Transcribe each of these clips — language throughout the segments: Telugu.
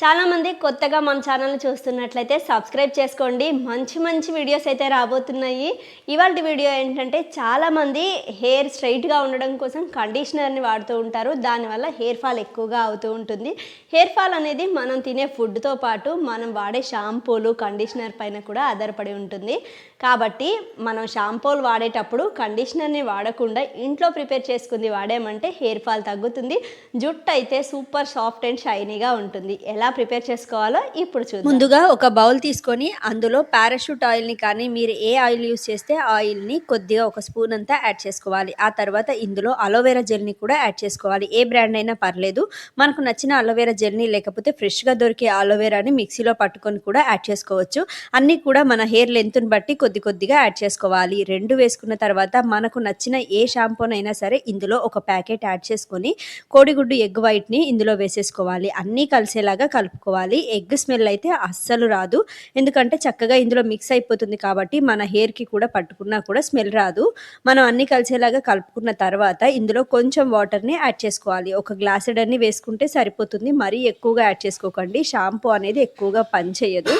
చాలామంది కొత్తగా మన ఛానల్ని చూస్తున్నట్లయితే సబ్స్క్రైబ్ చేసుకోండి. మంచి మంచి వీడియోస్ అయితే రాబోతున్నాయి. ఇవాళ వీడియో ఏంటంటే చాలామంది హెయిర్ స్ట్రైట్గా ఉండడం కోసం కండిషనర్ని వాడుతూ ఉంటారు. దానివల్ల హెయిర్ ఫాల్ ఎక్కువగా అవుతూ ఉంటుంది. హెయిర్ ఫాల్ అనేది మనం తినే ఫుడ్తో పాటు మనం వాడే షాంపూలు కండిషనర్ పైన కూడా ఆధారపడి ఉంటుంది. కాబట్టి మనం షాంపూలు వాడేటప్పుడు కండిషనర్ని వాడకుండా ఇంట్లో ప్రిపేర్ చేసుకుంది వాడామంటే హెయిర్ ఫాల్ తగ్గుతుంది. జుట్టు అయితే సూపర్ సాఫ్ట్ అండ్ షైనీగా ఉంటుంది. ఎలా ఎలా ప్రిపేర్ చేసుకోవాలో ఇప్పుడు చూద్దాం. ముందుగా ఒక బౌల్ తీసుకొని అందులో పారాషూట్ ఆయిల్ని కానీ మీరు ఏ ఆయిల్ యూస్ చేస్తే ఆయిల్ని కొద్దిగా ఒక స్పూన్ అంతా యాడ్ చేసుకోవాలి. ఆ తర్వాత ఇందులో అలోవెరా జెల్ని కూడా యాడ్ చేసుకోవాలి. ఏ బ్రాండ్ అయినా పర్లేదు. మనకు నచ్చిన అలోవెరా జెల్ని లేకపోతే ఫ్రెష్గా దొరికే అలోవెరాని మిక్సీలో పట్టుకొని కూడా యాడ్ చేసుకోవచ్చు. అన్నీ కూడా మన హెయిర్ లెంత్ని బట్టి కొద్ది కొద్దిగా యాడ్ చేసుకోవాలి. రెండు వేసుకున్న తర్వాత మనకు నచ్చిన ఏ షాంపూనైనా సరే ఇందులో ఒక ప్యాకెట్ యాడ్ చేసుకొని కోడిగుడ్డు ఎగ్ వైట్ని ఇందులో వేసేసుకోవాలి. అన్నీ కలిసేలాగా కలుపుకోవాలి. ఎగ్ స్మెల్ అయితే అస్సలు రాదు. ఎందుకంటే చక్కగా ఇందులో మిక్స్ అయిపోతుంది కాబట్టి మన హెయిర్కి కూడా పట్టుకున్నా కూడా స్మెల్ రాదు. మనం అన్ని కలిసేలాగా కలుపుకున్న తర్వాత ఇందులో కొంచెం వాటర్ని యాడ్ చేసుకోవాలి. ఒక గ్లాసెడన్ని వేసుకుంటే సరిపోతుంది. మరీ ఎక్కువగా యాడ్ చేసుకోకండి. షాంపూ అనేది ఎక్కువగా పనిచేయదు.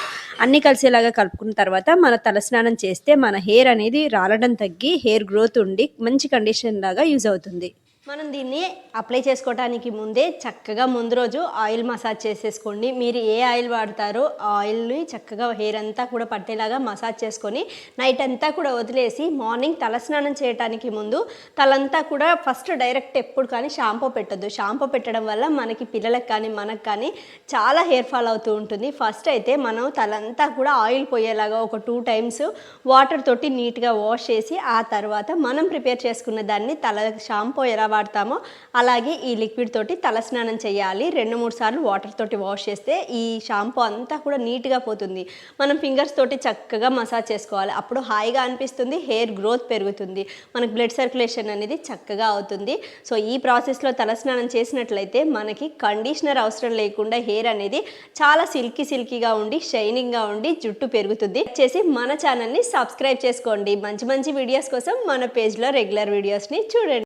అన్ని కలిసేలాగా కలుపుకున్న తర్వాత మన తలస్నానం చేస్తే మన హెయిర్ అనేది రాలడం తగ్గి హెయిర్ గ్రోత్ ఉండి మంచి కండిషన్ లాగా యూజ్ అవుతుంది. మనం దీన్ని అప్లై చేసుకోవడానికి ముందే చక్కగా ముందు రోజు ఆయిల్ మసాజ్ చేసేసుకోండి. మీరు ఏ ఆయిల్ వాడతారో ఆ ఆయిల్ని చక్కగా హెయిర్ అంతా కూడా పట్టేలాగా మసాజ్ చేసుకొని నైట్ అంతా కూడా వదిలేసి మార్నింగ్ తలస్నానం చేయడానికి ముందు తలంతా కూడా ఫస్ట్ డైరెక్ట్ ఎప్పుడు కానీ షాంపూ పెట్టద్దు. షాంపూ పెట్టడం వల్ల మనకి పిల్లలకు కానీ మనకు కానీ చాలా హెయిర్ ఫాల్ అవుతూ ఉంటుంది. ఫస్ట్ అయితే మనం తలంతా కూడా ఆయిల్ పోయేలాగా ఒక టూ టైమ్స్ వాటర్ తోటి నీట్గా వాష్ చేసి ఆ తర్వాత మనం ప్రిపేర్ చేసుకున్న దాన్ని తల షాంపూ ఎలా వాడతామో అలాగే ఈ లిక్విడ్ తోటి తలస్నానం చేయాలి. రెండు మూడు సార్లు వాటర్ తోటి వాష్ చేస్తే ఈ షాంపూ అంతా కూడా నీట్గా పోతుంది. మనం ఫింగర్స్ తోటి చక్కగా మసాజ్ చేసుకోవాలి. అప్పుడు హాయిగా అనిపిస్తుంది హెయిర్ గ్రోత్ పెరుగుతుంది. మనకు బ్లడ్ సర్క్యులేషన్ అనేది చక్కగా అవుతుంది. సో ఈ ప్రాసెస్లో తలస్నానం చేసినట్లయితే మనకి కండిషనర్ అవసరం లేకుండా హెయిర్ అనేది చాలా సిల్కీ సిల్కీగా ఉండి షైనింగ్గా ఉండి జుట్టు పెరుగుతుంది. చేసి మన ఛానల్ని సబ్స్క్రైబ్ చేసుకోండి. మంచి మంచి వీడియోస్ కోసం మన పేజ్లో రెగ్యులర్ వీడియోస్ని చూడండి.